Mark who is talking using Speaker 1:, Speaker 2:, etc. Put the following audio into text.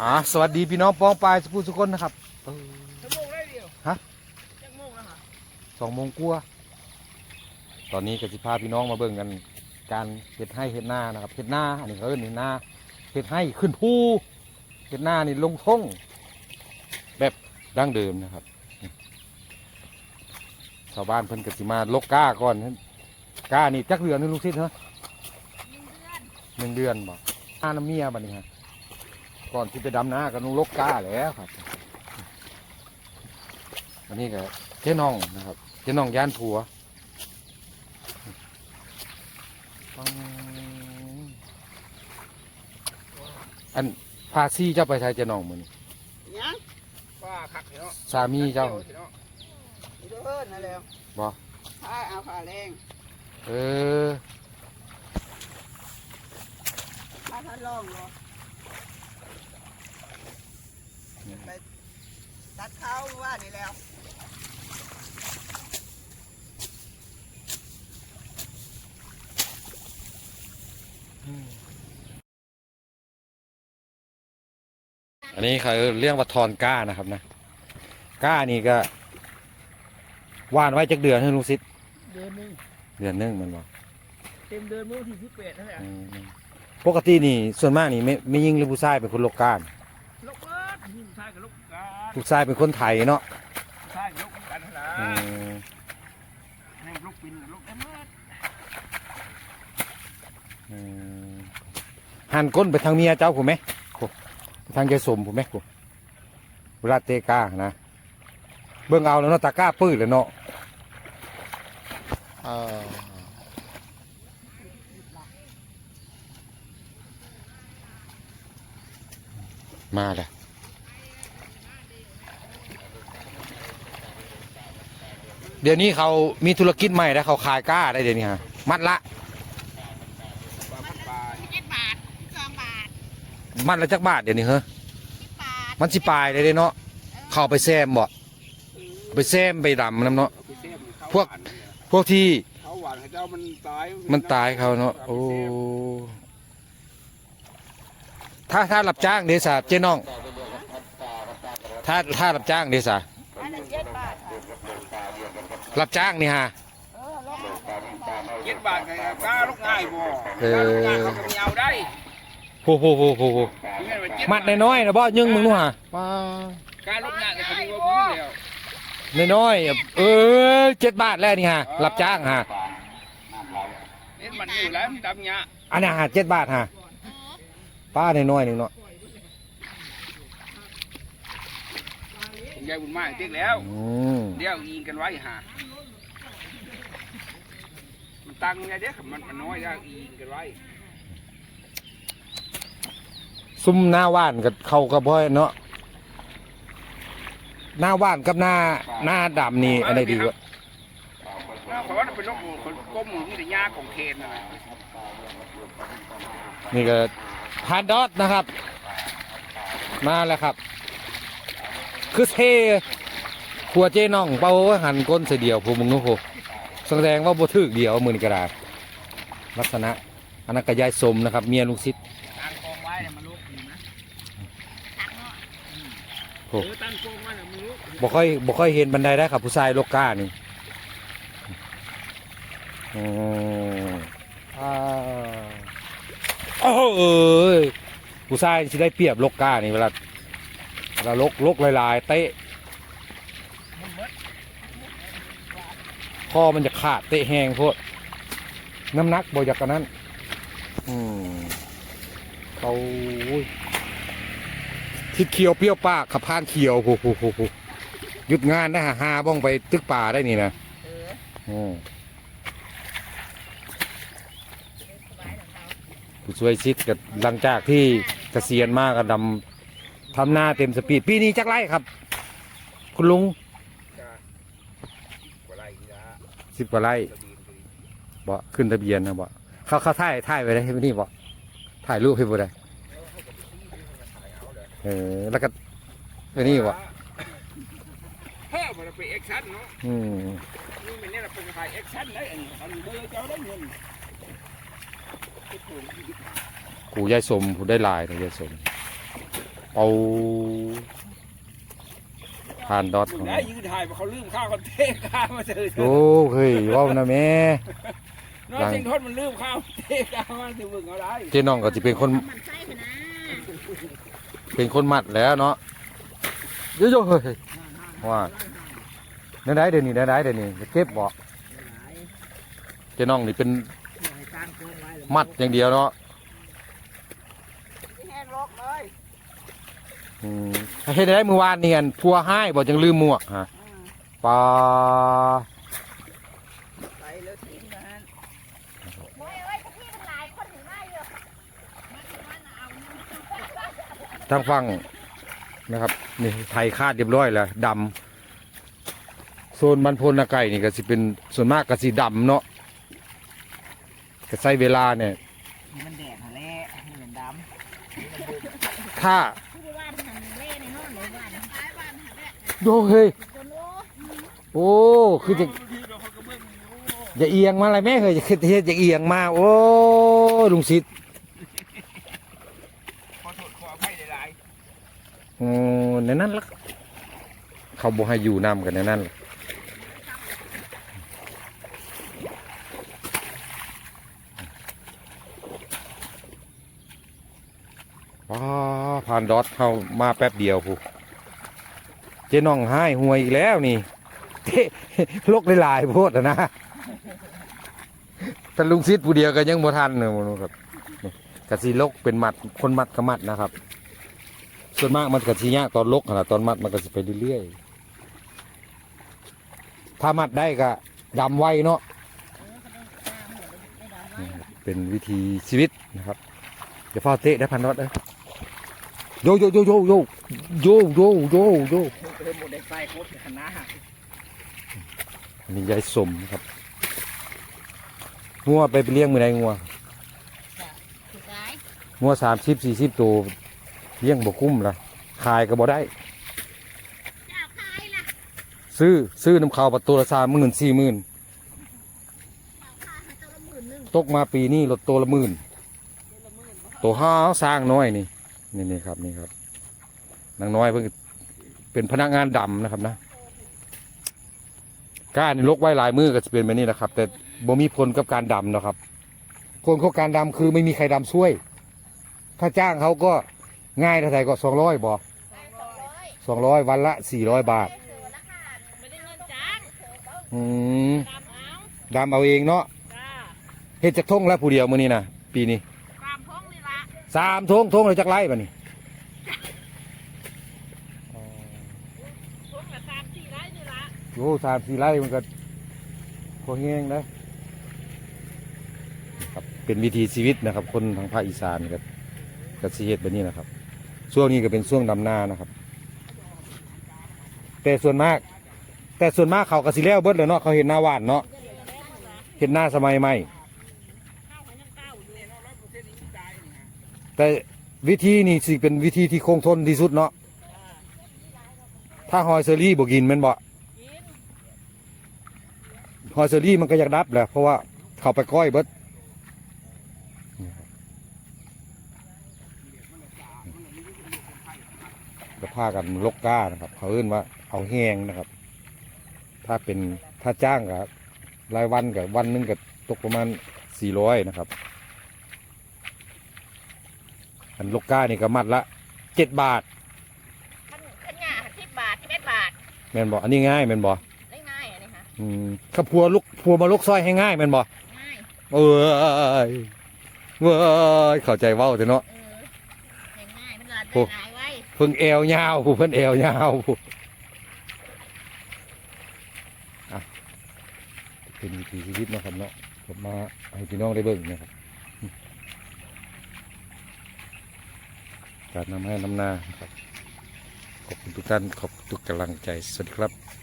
Speaker 1: อ่าสวัสดีพี่น้องป้องปลายสุภูสุคนนะครับเออ
Speaker 2: ชั่วโมงได้เดียว
Speaker 1: ฮะ
Speaker 2: ชั่วโมงแล้วค่ะ
Speaker 1: สองโมงกว่าตอนนี้ก็สิพาพี่น้องมาเบิ่งกัน การเห็ดให้เห็ดหน้านะครับเห็ดหน้าอันนี้เขาเอิ้นเห็ดหน้าเห็ดให้ขึ้นภูเห็ดหน้านี่ลงท่งแบบดั้งเดิมนะครับชาวบ้านเพิ่นก็สิมาลกก้าก่อนก้านี่จักเดือนนึงลูกศิษย์เหรอหนึ่งเดือนบอกหน้าน้ำเมียบัดนี้ฮะ ก่อนที่ไปดำนาก็ต้องลกก้าแล้วครับ อันนี้ก็เจ๊น้องนะครับเจ๊น้องย่านผัวปังอันพาซี่เจ้าไปไทยเจ๊น้องมือนี่
Speaker 2: ยังว่าคักเนาะ
Speaker 1: สามีเจ้า
Speaker 2: เนาะเดินนั่นแหละ
Speaker 1: บ่
Speaker 2: พาเอาผ้าแรง
Speaker 1: เออ
Speaker 2: พาท่านล่องเหรอไปตัดเขาว่า นี่แล้ว
Speaker 1: อันนี้เขาเรียกว่าทอนก้านะครับนะก้านี่ก็ว่านไว้จักเดือนให้ลุงซิด
Speaker 2: เดือนหนึง
Speaker 1: เดือนหนึงแมันบ่
Speaker 2: เต็มเดือนมื้อที่สิบแปดนั่นแหละ
Speaker 1: อืมปกตินี่ส่วนมากนี่ไม่ไม่ยิ่งหรือผู้ชายเป็นคนโลกก้าน
Speaker 2: ลกเบิดนี่ผู้ ชายกับลกกัน
Speaker 1: ผู้ชายเป็นคนไทยเนาะ
Speaker 2: ผู้ชายกับลกกันนะ
Speaker 1: อืม
Speaker 2: นี่ลกปินลกได้หมด
Speaker 1: อืมหันก้นไปทางเมียเจ้าผมไหมโอ้ไปทางยายสมผมไหมกูเวลาเตะก้านะ เบิ่งเอาแล้วเนาะตาก้าปื้ดเลยเนาะเออมาแล้ว เดี๋ยวนี้เขามีธุรกิจใหม่แล้วเขาขายก้าได้เดี๋ยวนี้ฮะมัดละ
Speaker 2: ปลาพันปลา
Speaker 3: เจ็ดบาทสองบาท
Speaker 1: มันละจักบาทเดี๋ยวนี้เฮ้
Speaker 3: สิบบาท
Speaker 1: มันสิปลายเลยเด้เนาะเข้าไปแซมบ่ไปแซมไปดำน้ำเนาะ
Speaker 2: เอาไปเสียมเขา
Speaker 1: พวก
Speaker 2: หานเนี่ย
Speaker 1: พวกที่
Speaker 2: เขาหวานเขาเจ้ามันตาย
Speaker 1: มันตายเขาเนาะโอ้ถ้าถ้ารับจ้างเดซ่าเจ๊น้อง ถ้าถ้ารับจ้างเดซ่า
Speaker 3: อันนั้นเจ็ดบาทค่ะ
Speaker 1: รับจ้างนี่ฮะ
Speaker 3: เออลด
Speaker 2: เจ็ดบาทก็กล้าลูกง่ายบ่
Speaker 1: เออ
Speaker 2: กล้าลูกง่ายเขาก็มีเอาได้
Speaker 1: โหโหโหโหโห
Speaker 2: เงินไว้เจ็
Speaker 1: มัดน้อยๆนะบ่ยึงมึงนู่นฮะว้าก
Speaker 2: ล้าลูกง่ายก็เขามีว่าพุ่งแล้ว
Speaker 1: น้อยๆเออเจ็ดบาทแล้วนี่ฮะรับจ้างฮะ
Speaker 2: เอ็นมันอยู่แล้วมันดำเนี้ย
Speaker 1: อันนี้ฮะเจ็ดบาทฮะป้าน้อยๆหนึ่งเนาะ
Speaker 2: ผม ยายบุญมากเจ๊กแล้ว
Speaker 1: อืม
Speaker 2: เดี๋ยวยิงกันไว้หามันตังไงเด็กมันมันน้อยแล้วยิงกันไว้
Speaker 1: ซุ่มหน้าว่านกับเขากับพ่อยเนาะหน้าว่านกับหน้าหน้าดำนี่อันไหนดีกว่า
Speaker 2: เพราะว่าเป็นนกคนก้มมีแต่ยาของเคนนะ
Speaker 1: นี่ก็พานดอทนะครับ มาแล้วครับ คือเทขัวเจ้น้องเป้าหันก้นเสียเดียวผู้มึงนู้นผู้แสดงว่าบ่ถึกเดียวมือนกระดาษลักษณะอันนั้นก็ยายสมนะครับ เมียลุงซิด
Speaker 2: ตั้งกองไว้เนี่ยมันลุกอยู่นะ
Speaker 3: ตักเนาะ
Speaker 1: โอ้
Speaker 2: เออตั้งกองไว้เนี่ยมันลุก
Speaker 1: บ่ค่อยบ่ค่อยเห็นบันไดได้ครับผู้ชายโลกก้านี่อืมอ่าโอ้โหเอ้ยผู้ชายสิได้เปรียบโลกก้านี่เวลา เวลาลกลกลายๆเตะคอมันจะขาดเตะแหงโพดน้ำหนักบ่อยากกันนั้น อืมเขาอุ้ยทิศเขียวเปรี้ยวปากขับพานเขียวโอ้โหโหโหหยุดงานนะฮะหาบ้องไปตึกป่าได้นี่นะ
Speaker 3: เออ
Speaker 1: อืม
Speaker 3: สบายของเขา
Speaker 1: ผู้ช่วยชิดกับหลังจากที่เกษียณมากก็ดำ ทำหน้าเต็มสปีดปีนี้จักไรครับ คุณลุง
Speaker 2: กว่าไรอีกละ
Speaker 1: สิบกว่าไร่
Speaker 2: กระดิ่งกระดิ่ง
Speaker 1: บ่ขึ้นทะเบียนนะบ่เขาเขาถ่ายถ่ายไว้ได้ให้นี่บ่ถ่ายรูปให้บ่ได้เออแล้วก็ไอ้นี่บ่
Speaker 2: เฮ้ยมันเป็นแอคชั่นเนาะ
Speaker 1: อืม
Speaker 2: นี่มันเนี่ยเป็นถ่ายแอคชั่นได้อันนี้อันนี้เบอร์เจ้าได้เงิน
Speaker 1: กูยายสมผู้ได้หลายนะยายสม เอาผ่านดอทของ
Speaker 2: ได้ยืนถ่ายมาเขาลืมข้าวเขาเทข้าวมาเจอ
Speaker 1: โอ้เฮ้ยเว้านะแม่
Speaker 2: น้องเชงทอดมันลืมข้าวเทข้าวมาถึงมึงเอาได้
Speaker 1: เจ๊น้องก็จะเป็นคน
Speaker 3: มันใช่คือนะ
Speaker 1: เป็นคนมัดแล้วเนาะโยโย่เฮ้ยว่าได้ได้เดี๋ยวนี้ได้ได้เดี๋ยวนี้จะเก็บบ่เจ๊น้องนี่เป็นมัดอย่างเดียวเนาะ
Speaker 3: แห้งรกเลย
Speaker 1: อืมเฮ็ดได้เมื่อวานนี่อันพัวให้บ่จังลืมหมวกฮะปลา
Speaker 3: ไปแล้วทิ้งนะโอ้ยเอ้ยพี่มันหลายคนถึงได้เยอะมาถึงมันเอา
Speaker 1: ทางฝั่งนะครับนี่ไทยคาดเรียบร้อยแล้วดำโซนมันพลนาไก่นี่ก็สิเป็นส่วนมากก็สิดำเนาะก็ใช้เวลาเนี่ย
Speaker 4: มันแดดหาแล่ให้มันด
Speaker 1: ถ้า โยเฮ้ย
Speaker 3: จนโอ้
Speaker 1: โอ้คือจะอย่าเอียงมาอะไรแม่เคยจะคือเฮ็ดจะเอียงมา โอ้ลุงศิษย์
Speaker 2: ขอโทษขออภัยหลาย
Speaker 1: โอ้ในนั้นละเขาบอกให้อยู่นำกันในนั้นล่ะว้าผ่านดอทเข้ามาแป๊บเดียวพู เจ๊น้องให้หวยอีกแล้วนี่เทลกได้ลายโพดอะนะแต่ลุงซิดผู้เดียวก็ยังบ่ทันเนอะครับกะสีลกเป็นมัดคนมัดก็มัดนะครับ ส่วนมากมันกะสียากตอนลกนะตอนมัดมันก็จะไปเรื่อยๆถ้ามัดได้ก็ดำไว้เนาะเป็นวิธีชีวิตนะครับเดี๋ยวพ่อเตะได้พันรถเลยโยโยโยโยโยโยโยโยโย
Speaker 4: เติมหมดได้ไฟโคตรขนาด
Speaker 1: อันนี้ยายสมครับงัวไปไปเลี้ยงมือใดงัว
Speaker 3: สุดท้าย
Speaker 1: งัวสามสิบสี่สิบตัวเลี้ยงบ่คุ้มละขายก็บ่ได้
Speaker 3: เจ้าขายล่ะ
Speaker 1: ซื้อซื้อน้ำข้าวประตูละสามหมื่นสี่หมื่น
Speaker 3: เจ้าขายให้ตัวละหมื่นหนึ่ง
Speaker 1: ตกมาปีนี้ลดตัวละหมื่นตัวห้าวสร้างน้อยนี่นี่นี่ครับนี่ครับนางน้อยเพิ่ง เป็นพนักงานดำนะครับนะก้านนี่ลกไว้หลายมือก็จะเป็นแบบนี้แหละครับ แต่บ่มีผลกับการดำนะครับผลของการดำคือไม่มีใครดำช่วย ถ้าจ้างเขาก็ง่ายเท่าไหร่ก็สองร้อยบอ
Speaker 3: สองร้อย
Speaker 1: สองร้อยวันละสี่ร้อยบาท
Speaker 3: เสือราคาไม่ได้เงินจ้าง
Speaker 1: อืม
Speaker 3: ตามเอา
Speaker 1: ดำเอาเองเนาะ
Speaker 3: จ้า
Speaker 1: เฮ็ดจากทงแล้วผู้เดียวมื้อนี้นะปีนี้
Speaker 3: ตามพ้องนี่ละ
Speaker 1: สามทงทงเลยจากไรบัดนี้
Speaker 3: พ้องละสามสี่ไร่นี่ละ
Speaker 1: โอ้สามสี่ไร่มันก็พอแห้งนะครับเป็นวิถีชีวิตนะครับ คนทางภาคอีสานกับกับสีเฮ็ดแบบนี้นะครับ ช่วงนี้ก็เป็นช่วงดำนานะครับ แต่ส่วนมาก แต่ส่วนมากเขากระสิแล้วเบิดเลยเนาะเขาเห็นหน้าหวานเนาะเห็นหน้าสมัยใหม่แต่วิธีนี่สิเป็นวิธีที่คงทนที่สุดเนาะถ้าหอยเซอรี่บกินแมันบ่
Speaker 3: กิน
Speaker 1: หอยเซอรี่มันก็อยากดับแหละเพราะว่าเขาไปก้อยเบิดก็พากันลกก้านะครับ เขาเอื้นว่าเอาแห้งนะครับ ถ้าเป็นถ้าจ้างกับรายวันกับวันหนึงก็ตกประมาณสี่ร้อยนะครับ อันลกก้านี่ก็มัดละเจ็ดบาท
Speaker 3: ขันขันหญ้าสิบบาทสิบเอ็ดบาท
Speaker 1: แม่นบ่อันนี้ง่ายแม่นบ่
Speaker 3: ได้ง่ายอันนี้ค่ะ
Speaker 1: อืมข้าพัวลุกพัวมาลุกซอยให้ง่ายแม่นบ่
Speaker 3: ง่าย
Speaker 1: เอ้ยเว้ยเข้าใจเว้าแต่เนาะ
Speaker 3: เออง่ายๆมันละ
Speaker 1: โอ้
Speaker 3: ได้หลายไว้
Speaker 1: เพิ่งแอวยาวผู้เพิ่นแอวยาวผู้อะเป็นวิถีชีวิตเนาะครับเนาะผมมาให้พี่น้องได้เบิ่งนะครับการนำให้นำนานะครับขอบคุณทุกท่านขอบคุณทุกกำลังใจสวัสดีครับ